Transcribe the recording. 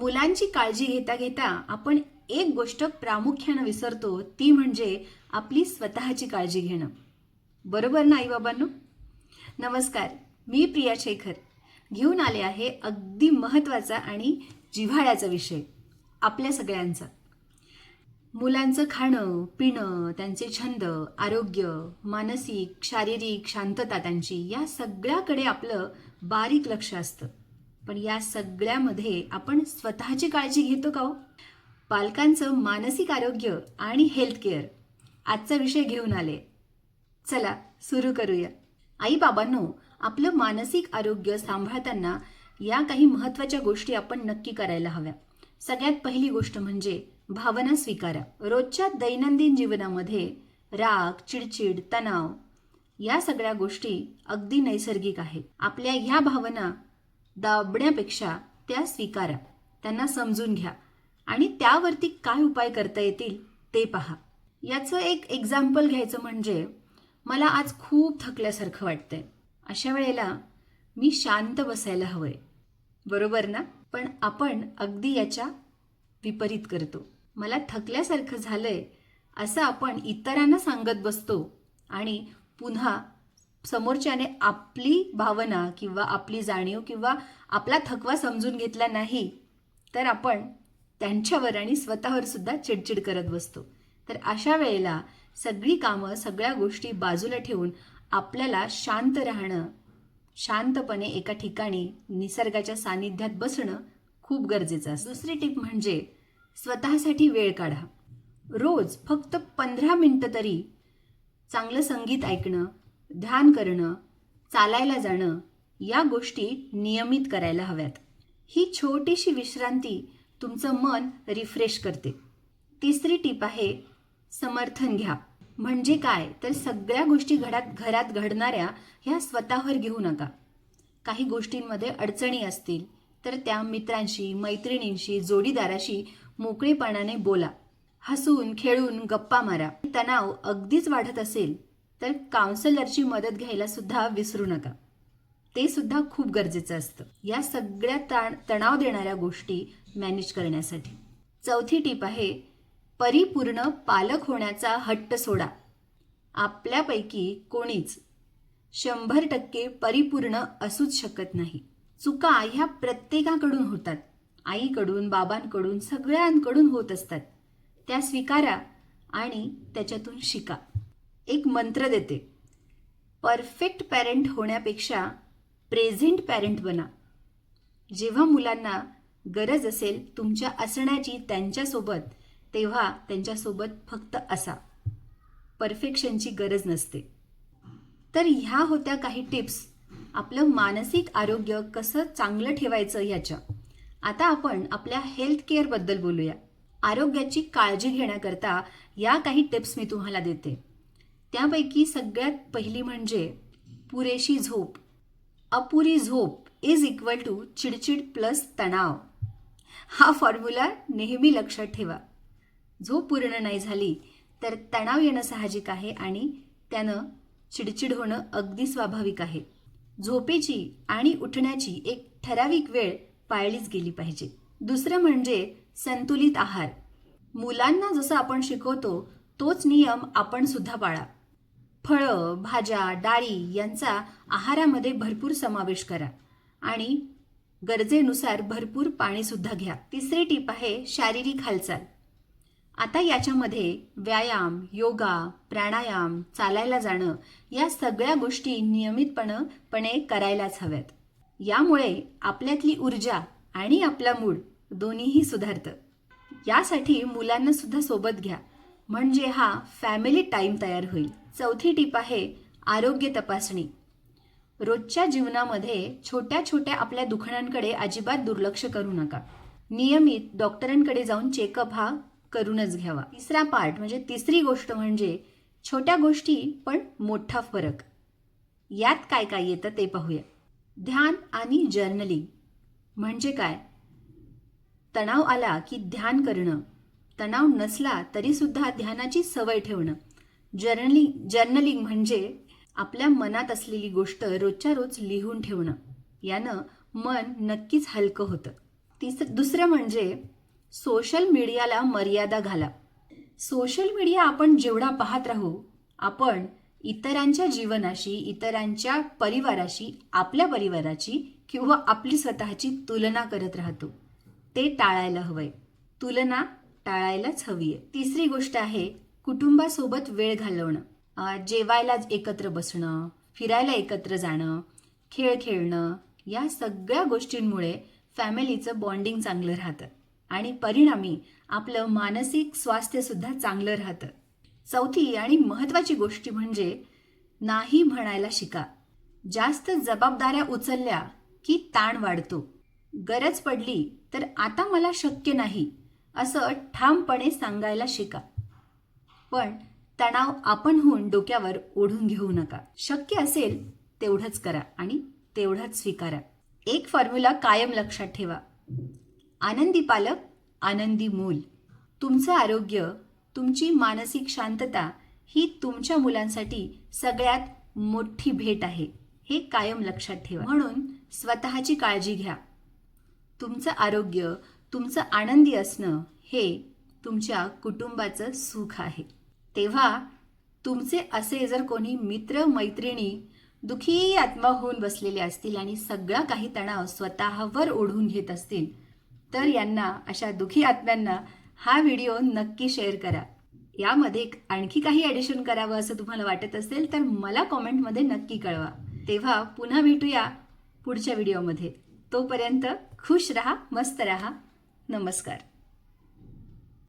मुलांची काळजी घेता घेता आपण एक गोष्ट प्रामुख्यानं विसरतो ती म्हणजे आपली स्वतःची काळजी घेणं. बरोबर ना आईबाबांनो? नमस्कार मी प्रिया शेखर. घेऊन आले आहे अगदी महत्त्वाचा आणि जिव्हाळ्याचा विषय आपल्या सगळ्यांचा. मुलांचं खाणं पिणं त्यांचे छंद आरोग्य मानसिक शारीरिक शांतता त्यांची या सगळ्याकडे आपलं बारीक लक्ष असतं. पण या सगळ्यामध्ये आपण स्वतःची काळजी घेतो का हो? पालकांचं मानसिक आरोग्य आणि हेल्थ केअर आजचा विषय घेऊन आले. चला सुरू करूया. आई बाबांनो आपलं मानसिक आरोग्य सांभाळताना या काही महत्त्वाच्या गोष्टी आपण नक्की करायला हव्या. सगळ्यात पहिली गोष्ट म्हणजे भावना स्वीकारा. रोजच्या दैनंदिन जीवनामध्ये राग चिडचिड तणाव या सगळ्या गोष्टी अगदी नैसर्गिक आहेत. आपल्या ह्या भावना दाबण्यापेक्षा त्या स्वीकारा. त्यांना समजून घ्या. आणि त्यावरती काय उपाय करता येतील ते पहा. याचं एक एक्झाम्पल घ्यायचं म्हणजे मला आज खूप थकल्यासारखं वाटतंय. अशा वेळेला मी शांत बसायला हवंय. बरोबर ना? पण आपण अगदी याच्या विपरीत करतो. मला थकल्यासारखं झालंय असं आपण इतरांना सांगत बसतो आणि पुन्हा समोरच्याने आपली भावना किंवा आपली जाणीव किंवा आपला थकवा समजून घेतला नाही तर आपण त्यांच्यावर आणि स्वतःवर सुद्धा चिडचिड करत बसतो. तर अशा वेळेला सगळी कामं सगळ्या गोष्टी बाजूला ठेवून आपल्याला शांत राहणं शांतपणे एका ठिकाणी निसर्गाच्या सानिध्यात बसणं खूप गरजेचं असतं. दुसरी टीप म्हणजे स्वतःसाठी वेळ काढा. रोज फक्त पंधरा मिनटं तरी चांगलं संगीत ऐकणं ध्यान करणं चालायला जाणं या गोष्टी नियमित करायला हव्यात. ही छोटीशी विश्रांती तुमचं मन रिफ्रेश करते. तिसरी टीप आहे समर्थन घ्या. म्हणजे काय? तर सगळ्या गोष्टी घरात घरात घडणाऱ्या ह्या स्वतःवर घेऊ नका. काही गोष्टींमध्ये अडचणी असतील तर त्या मित्रांशी मैत्रिणींशी जोडीदाराशी मोकळेपणाने बोला. हसून खेळून गप्पा मारा. तणाव अगदीच वाढत असेल तर काउन्सलरची मदत घ्यायला सुद्धा विसरू नका. ते सुद्धा खूप गरजेचं असतं. या सगळ्या ताण तणाव देणाऱ्या गोष्टी मॅनेज करण्यासाठी. चौथी टीप आहे परिपूर्ण पालक होण्याचा हट्ट सोडा. आपल्यापैकी कोणीच शंभर टक्के परिपूर्ण असूच शकत नाही. चुका ह्या प्रत्येकाकडून होतात. आईकडून बाबांकडून सगळ्यांकडून होत असतात. त्या स्वीकारा आणि त्याच्यातून शिका. एक मंत्र देते. परफेक्ट पॅरेंट होण्यापेक्षा प्रेझेंट पॅरेंट बना. जेव्हा मुलांना गरज असेल तुमच्या असण्याची त्यांच्यासोबत तेव्हा त्यांच्यासोबत फक्त असा. परफेक्शनची गरज नसते. तर ह्या होत्या काही टिप्स आपलं मानसिक आरोग्य कसं चांगलं ठेवायचं ह्याच्या. आता आपण आपल्या हेल्थ केअरबद्दल बोलूया. आरोग्याची काळजी घेण्याकरता या काही टिप्स मी तुम्हाला देते. त्यापैकी सगळ्यात पहिली म्हणजे पुरेशी झोप. अपुरी झोप इज इक्वल टू चिडचिड प्लस तणाव. हा फॉर्म्युला नेहमी लक्षात ठेवा. झोप पूर्ण नाही झाली तर तणाव येणं साहजिक आहे आणि त्यानं चिडचिड होणं अगदी स्वाभाविक आहे. झोपेची आणि उठण्याची एक ठराविक वेळ पाळलीच गेली पाहिजे. दुसरं म्हणजे संतुलित आहार. मुलांना जसं आपण शिकवतो तोच नियम आपण सुद्धा पाळा. फळं भाज्या डाळी यांचा आहारामध्ये भरपूर समावेश करा. आणि गरजेनुसार भरपूर पाणीसुद्धा घ्या. तिसरी टीप आहे शारीरिक हालचाल. आता याच्यामध्ये व्यायाम योगा प्राणायाम चालायला जाणं या सगळ्या गोष्टी नियमितपणेपणे करायलाच हव्यात. यामुळे आपल्यातली ऊर्जा आणि आपला मूड दोन्हीही सुधारतं. यासाठी मुलांनासुद्धा सोबत घ्या. म्हणजे हा फॅमिली टाईम तयार होईल. चौथी टीप आहे आरोग्य तपासणी. रोजच्या जीवनामध्ये छोट्या छोट्या आपल्या दुखण्यांकडे अजिबात दुर्लक्ष करू नका. नियमित डॉक्टरांकडे जाऊन चेकअप हा करूनच घ्यावा. तिसरा पार्ट म्हणजे तिसरी गोष्ट म्हणजे छोट्या गोष्टी पण मोठा फरक. यात काय काय येतं ते पाहूया. ध्यान आणि जर्नलिंग म्हणजे काय? तणाव आला की ध्यान करणं. तणाव नसला तरीसुद्धा ध्यानाची सवय ठेवणं. जर्नलिंग जर्नलिंग म्हणजे आपल्या मनात असलेली गोष्ट रोजच्या रोज लिहून ठेवणं. यानं मन नक्कीच हलकं होतं. तिसरं दुसरं म्हणजे सोशल मीडियाला मर्यादा घाला. सोशल मीडिया आपण जेवढा पाहत राहू आपण इतरांच्या जीवनाशी इतरांच्या परिवाराशी आपल्या परिवाराची किंवा आपली स्वतःची तुलना करत राहतो. ते टाळायला हवंय. तुलना टाळायलाच हवी आहे तिसरी गोष्ट आहे कुटुंबासोबत वेळ घालवणं जेवायला एकत्र बसणं फिरायला एकत्र जाणं खेळ खेळणं या सगळ्या गोष्टींमुळे फॅमिलीचं बॉन्डिंग चांगलं राहतं आणि परिणामी आपलं मानसिक स्वास्थ्यसुद्धा चांगलं राहतं. चौथी आणि महत्त्वाची गोष्ट म्हणजे नाही म्हणायला शिका. जास्त जबाबदाऱ्या उचलल्या की ताण वाढतो. गरज पडली तर आता मला शक्य नाही असं ठामपणे सांगायला शिका. पण तणाव आपण होऊन डोक्यावर ओढून घेऊ नका. शक्य असेल तेवढंच करा आणि तेवढंच स्वीकारा. एक फॉर्म्युला कायम लक्षात ठेवा. आनंदी पालक आनंदी मूल. तुमचं आरोग्य तुमची मानसिक शांतता ही तुमच्या मुलांसाठी सगळ्यात मोठी भेट आहे. हे कायम लक्षात ठेवा. म्हणून स्वतःची काळजी घ्या. तुमचं आरोग्य तुमचं आनंदी असणं हे तुमच्या कुटुंबाचं सुख आहे. तेव्हा तुमचे असे जर कोणी मित्र मैत्रिणी दुखी आत्मा होऊन बसलेले असतील आणि सगळा काही तणाव स्वतःवर ओढून घेत असतील तर यांना अशा दुखी आत्म्यांना हा व्हिडिओ नक्की शेअर करा. यामध्ये आणखी काही ॲडिशन करावं असं तुम्हाला वाटत असेल तर मला कॉमेंटमध्ये नक्की कळवा. तेव्हा पुन्हा भेटूया पुढच्या व्हिडिओमध्ये. तोपर्यंत खुश रहा मस्त रहा. नमस्कार.